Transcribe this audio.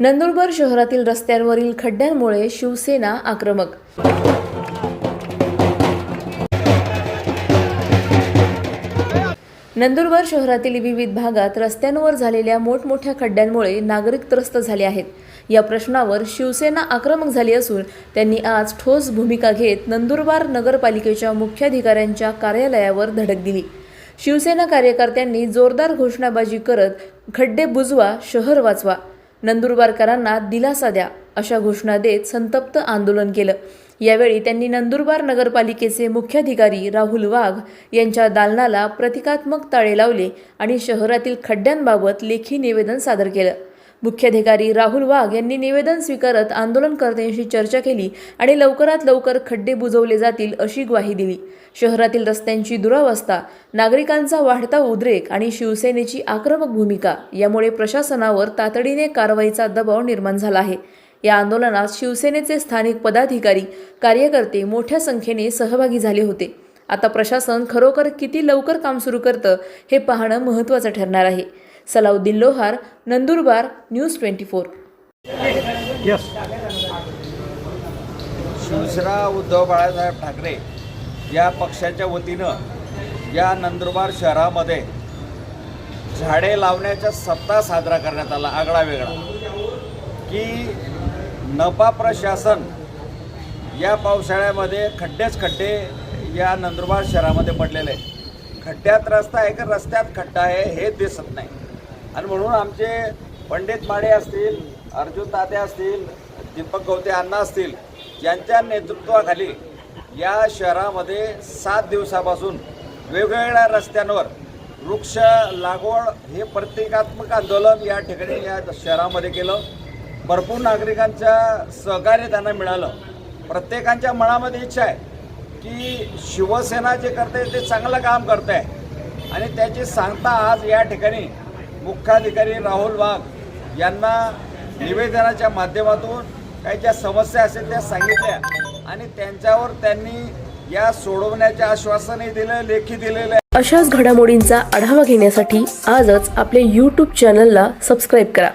नंदुरबार शहरातील रस्त्यांवरील खड्ड्यांमुळे शिवसेना आक्रमक. नंदुरबार शहरातील विविध भागात रस्त्यांवर झालेल्या मोठमोठ्या खड्ड्यांमुळे नागरिक त्रस्त झाले आहेत. या प्रश्नावर शिवसेना आक्रमक झाली असून त्यांनी आज ठोस भूमिका घेत नंदुरबार नगरपालिकेच्या मुख्याधिकाऱ्यांच्या कार्यालयावर धडक दिली. शिवसेना कार्यकर्त्यांनी जोरदार घोषणाबाजी करत खड्डे बुजवा शहर वाचवा. नंदुरबारकरांना दिलासा द्या अशा घोषणा देत संतप्त आंदोलन केलं. यावेळी त्यांनी नंदुरबार नगरपालिकेचे मुख्याधिकारी राहुल वाघ यांच्या दालनाला प्रतिकात्मक ताळे लावले आणि शहरातील खड्ड्यांबाबत लेखी निवेदन सादर केलं. मुख्याधिकारी राहुल वाघ यांनी निवेदन स्वीकारत आंदोलनकर्त्यांशी चर्चा केली आणि लवकरात लवकर खड्डे बुजवले जातील अशी ग्वाही दिली. शहरातील रस्त्यांची दुरावस्था नागरिकांचा वाढता उद्रेक आणि शिवसेनेची आक्रमक भूमिका यामुळे प्रशासनावर तातडीने कारवाईचा दबाव निर्माण झाला आहे. या आंदोलनात शिवसेनेचे स्थानिक पदाधिकारी कार्यकर्ते मोठ्या संख्येने सहभागी झाले होते. आता प्रशासन खरोखर किती लवकर काम सुरू करतं हे पाहणं महत्त्वाचं ठरणार आहे. Salauddin Lohar Nandurbar news twenty four. Yes Shiv Sena Uddhav Balasaheb Thackeray या पक्षाच्या वतीनं या नंदुरबार शहरामध्ये झाडे लावण्याचा सप्ताह साजरा करण्यात आला आगळा वेगळा की नपा प्रशासन या पावसाळ्यामध्ये खड्डेच खड्डे या नंदुरबार शहरामध्ये पडलेले आहेत. खड्ड्यात रस्ता आहे का? रस्त्यात खड्डा आहे हे दिसत नाही. आणि म्हणून आमचे पंडित माडे असतील अर्जुन तात्या असतील दीपक गवते अण्णा असतील यांच्या नेतृत्वाखाली या शहरामध्ये सात दिवसापासून वेगवेगळ्या रस्त्यांवर वृक्ष लागवड हे प्रतिकात्मक आंदोलन या ठिकाणी या शहरामध्ये केलं. भरपूर नागरिकांच्या सहकार्य त्यांना मिळालं. प्रत्येकांच्या मनामध्ये इच्छा आहे की शिवसेना जे करते ते चांगलं काम करत आहे आणि त्याची सांगता आज या ठिकाणी मुख्याधिकारी राहुल वाघ यांना निवेदनाच्या माध्यमातून काही ज्या समस्या असेल त्या सांगितल्या. आणि त्यांच्यावर त्यांनी या सोडवण्याचे आश्वासनही दिलं लेखी दिलेलं आहे. अशाच घडामोडींचा आढावा घेण्यासाठी आजच आपले यूट्यूब चॅनलला सबस्क्राईब करा.